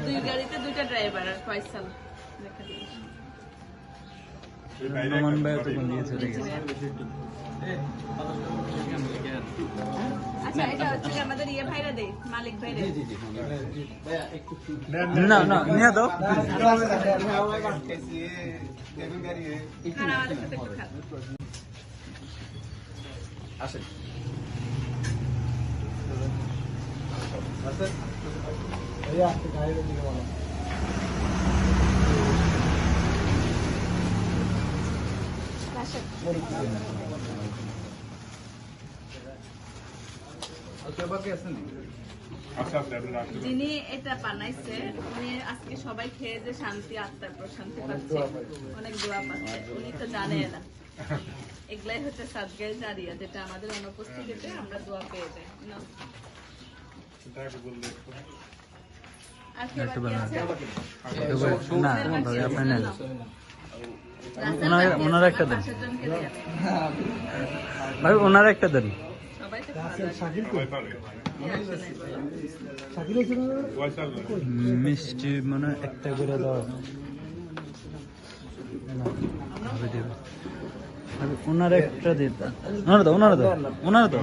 দুই গাড়িতে দুইটা ড্রাইভার আর ফয়সাল দেখা ভাই তো নিয়ে না না নিয়ে দাও। আমাদের যিনি এটা বানাইছে উনি আজকে সবাই খেয়ে যে শান্তি আত্মার প্রশান্তি পাচ্ছে। অনেক দোয়া পাচ্ছে। উনি তো জানে না। এগুলাই হচ্ছে সাদগাই জারিয়া যেটা আমাদের অনুপস্থিতিতে আমরা দোয়া পেয়ে যাই না? ওনার- একটা দেন। পাঁচজন দেন। ভাই ওনার একটা দেন। মিষ্টি মানে একটা করে দাও। ওনার একটা দিন ওনার দাও ওনার দাও ওনার দাও।